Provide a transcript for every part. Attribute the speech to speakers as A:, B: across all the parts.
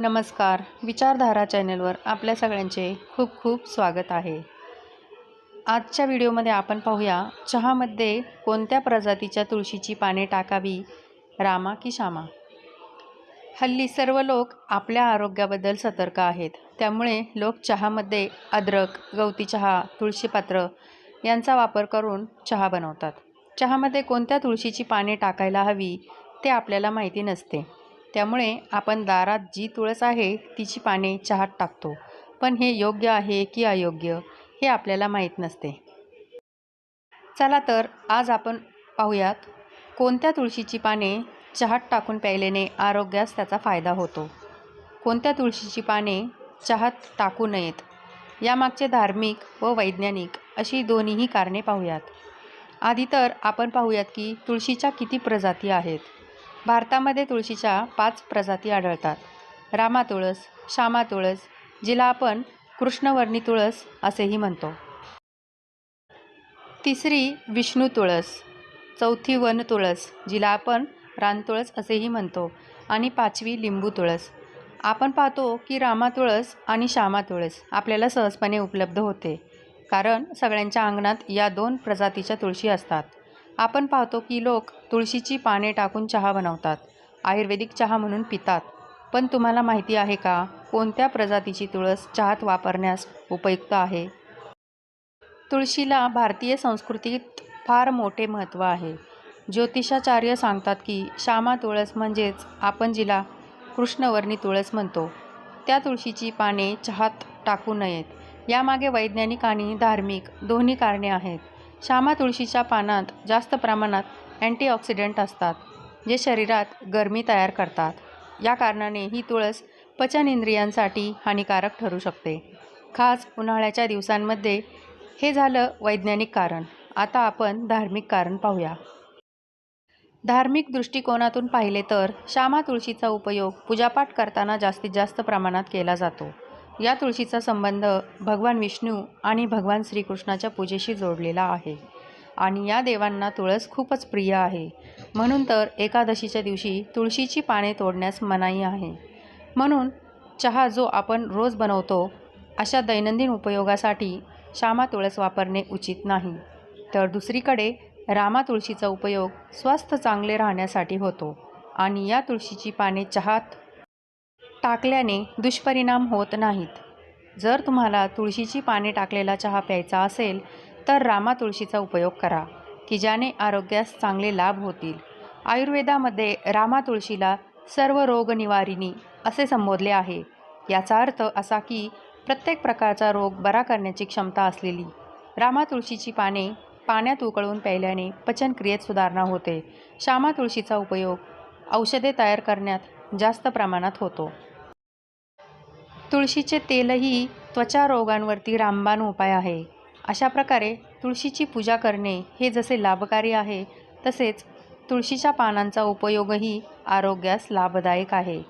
A: नमस्कार. विचारधारा चॅनलवर आपल्या सगळ्यांचे खूप खूप स्वागत आहे. आजच्या व्हिडिओमध्ये आपण पाहूया चहामध्ये कोणत्या प्रजातीच्या तुळशीची पाने टाकावी रामा की श्यामा? हल्ली सर्व लोक आपल्या आरोग्याबद्दल सतर्क आहेत. त्यामुळे लोक चहामध्ये अद्रक गवती चहा तुळशीपात्र यांचा वापर करून चहा बनवतात. चहामध्ये कोणत्या तुळशीची पाने टाकायला हवी ते आपल्याला माहिती नसते. त्यामुळे आपण दारात जी तुळस आहे तिची पाने चहात टाकतो. पण हे योग्य आहे की अयोग्य हे आपल्याला माहीत नसते. चला तर आज आपण पाहूयात कोणत्या तुळशीची पाने चहात टाकून प्यायल्याने आरोग्यास त्याचा फायदा होतो? कोणत्या तुळशीची पाने चहात टाकू नयेत? यामागचे धार्मिक व वैज्ञानिक अशी दोन्हीही कारणे पाहूयात. आधी तर आपण पाहूयात की तुळशीच्या किती प्रजाती आहेत. भारतामध्ये तुळशीच्या पाच प्रजाती आढळतात. रामा तुळस श्यामा तुळस जिला आपण कृष्णवर्णी तुळस असेही म्हणतो. तिसरी विष्णू तुळस चौथी वन तुळस जिला आपण रानतुळस असेही म्हणतो. आणि पाचवी लिंबू तुळस. आपण पाहतो की रामा तुळस आणि श्यामा तुळस आपल्याला सहजपणे उपलब्ध होते. कारण सगळ्यांच्या अंगणात या दोन प्रजातीच्या तुळशी असतात. आपण पाहतो की लोक तुळशीची पाने टाकून चहा बनवतात. आयुर्वेदिक चहा म्हणून पितात. पण तुम्हाला माहिती आहे का कोणत्या प्रजातीची तुळस चहात वापरण्यास उपयुक्त आहे? तुळशीला भारतीय संस्कृतीत फार मोठे महत्त्व आहे. ज्योतिषाचार्य सांगतात की श्यामा तुळस म्हणजेच आपण जिला कृष्णवर्णी तुळस म्हणतो. त्या तुळशीची पाने चहात टाकू नयेत. यामागे वैज्ञानिक आणि धार्मिक दोन्ही कारणे आहेत. श्यामा तुळशीच्या पानात जास्त प्रमाणात अँटीऑक्सिडंट असतात जे शरीरात गरमी तयार करतात. या कारणाने ही तुळस पचन इंद्रियांसाठी हानिकारक ठरू शकते. खास उन्हाळ्याच्या दिवसांमध्ये हे झालं वैज्ञानिक कारण. आता आपण धार्मिक कारण पाहूया. धार्मिक दृष्टिकोनातून पाहिले तर श्यामा तुळशीचा उपयोग पूजापाठ करताना जास्तीत जास्त प्रमाणात केला जातो. या तुळशीचा संबंध भगवान विष्णू आणि भगवान श्रीकृष्णाच्या पूजेशी जोडलेला आहे. आणि या देवांना तुळस खूपच प्रिय आहे. म्हणून तर एकादशीच्या दिवशी तुळशीची पाने तोडण्यास मनाई आहे. म्हणून चहा जो आपण रोज बनवतो अशा दैनंदिन उपयोगासाठी श्यामा तुळस वापरणे उचित नाही. तर दुसरीकडे रामा तुळशीचा उपयोग स्वस्थ चांगले राहण्यासाठी होतो. आणि या तुळशीची पाने चहात टाकल्याने दुष्परिणाम होत नाहीत. जर तुम्हाला तुळशीची पाने टाकलेला चहा प्यायचा असेल तर रामा तुळशीचा उपयोग करा की ज्याने आरोग्यास चांगले लाभ होतील. आयुर्वेदामध्ये रामा तुळशीला सर्व रोगनिवारिणी असे संबोधले आहे. याचा अर्थ असा की प्रत्येक प्रकारचा रोग बरा करण्याची क्षमता असलेली रामा तुळशीची पाने पाण्यात उकळून प्यायल्याने पचनक्रियेत सुधारणा होते. श्यामा तुळशीचा उपयोग औषधे तयार करण्यात जास्त प्रमाणात होतो. तुळशीचे तेलही त्वचा रोगांवरती रामबाण उपाय आहे. अशा प्रकारे तुळशीची पूजा करणे हे जसे लाभकारी आहे तसेच तुळशीच्या पानांचा उपयोगही आरोग्यास लाभदायक आहे.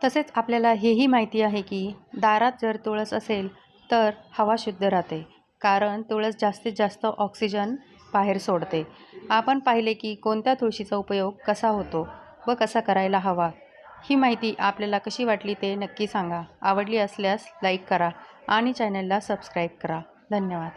A: तसेच आपल्याला हेही माहिती आहे की दारात जर तुळस असेल तर हवा शुद्ध राहते. कारण तुळस जास्तीत जास्त ऑक्सिजन बाहेर सोडते. आपण पाहिले की कोणत्या तुळशीचा उपयोग कसा होतो व कसा करायला हवा ही माहिती आपल्याला कशी वाटली ते नक्की सांगा. आवडली असल्यास लाईक करा आणि चॅनलला सबस्क्राईब करा. धन्यवाद.